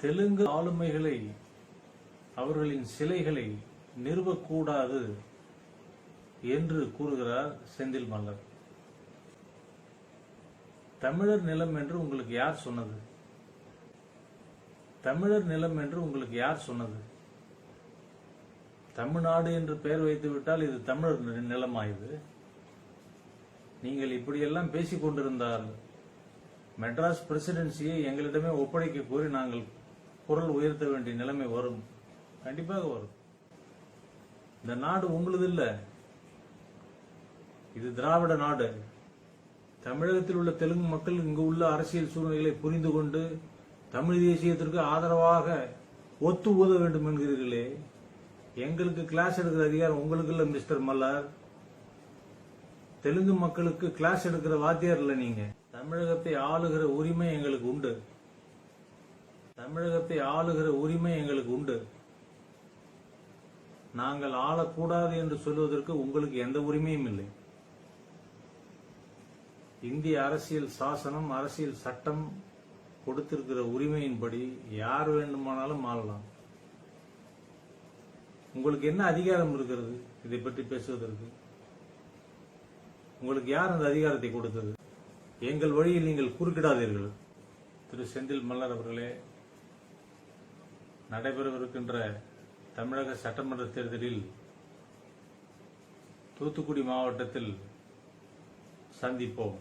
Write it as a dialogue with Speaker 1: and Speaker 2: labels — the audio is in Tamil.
Speaker 1: தெலுங்கு ஆளுமைகளை அவர்களின் சிலைகளை நிறுவக்கூடாது என்று கூறுகிறார் செந்தில் மல்லர் தமிழர் நிலம் என்று உங்களுக்கு யார் சொன்னது? தமிழர் நிலம் என்று உங்களுக்கு யார் சொன்னது? தமிழ்நாடு என்று பெயர் வைத்து விட்டால் இது தமிழர் நி- நிலமாயுது. நீங்கள் இப்படியெல்லாம் பேசிக் கொண்டிருந்தால் மெட்ராஸ் பிரசிடென்சியை எங்களிடமே ஒப்படைக்க கோரி நாங்கள் குரல் உயர்த்த வேண்டிய நிலைமை வரும். கண்டிப்பாக வரும். இந்த நாடு உங்களுது இல்ல. இது திராவிட நாடு. தமிழகத்தில் உள்ள தெலுங்கு மக்கள் இங்கு உள்ள அரசியல் சூழ்நிலைகளை புரிந்து கொண்டு தமிழ் தேசியத்திற்கு ஆதரவாக ஒத்து ஊத வேண்டும் என்கிறீர்களே. எங்களுக்கு கிளாஸ் எடுக்கிற அதிகாரம் உங்களுக்கு இல்ல மிஸ்டர் மல்லார். தெலுங்கு மக்களுக்கு கிளாஸ் எடுக்கிற வாத்தியார் இல்ல நீங்க. தமிழகத்தை ஆளுகிற உரிமை எங்களுக்கு உண்டு. தமிழகத்தை ஆளுகிற உரிமை எங்களுக்கு உண்டு. நாங்கள் ஆளக்கூடாது என்று சொல்வதற்கு உங்களுக்கு எந்த உரிமையும் இல்லை. இந்திய அரசியல் சாசனம் அரசியல் சட்டம் கொடுத்திருக்கிற உரிமையின்படி யார் வேண்டுமானாலும் ஆளலாம் உங்களுக்கு என்ன அதிகாரம் இருக்கிறது? இதை பற்றி பேசுவதற்கு. உங்களுக்கு யார் அந்த அதிகாரத்தை கொடுத்தது? எங்கள் வழியில் நீங்கள் குறுக்கிடாதீர்கள். திரு செந்தில் மல்லர் அவர்களே நடைபெறவிருக்கின்ற தமிழக சட்டமன்ற தேர்தலில் தூத்துக்குடி மாவட்டத்தில் சந்திப்போம்.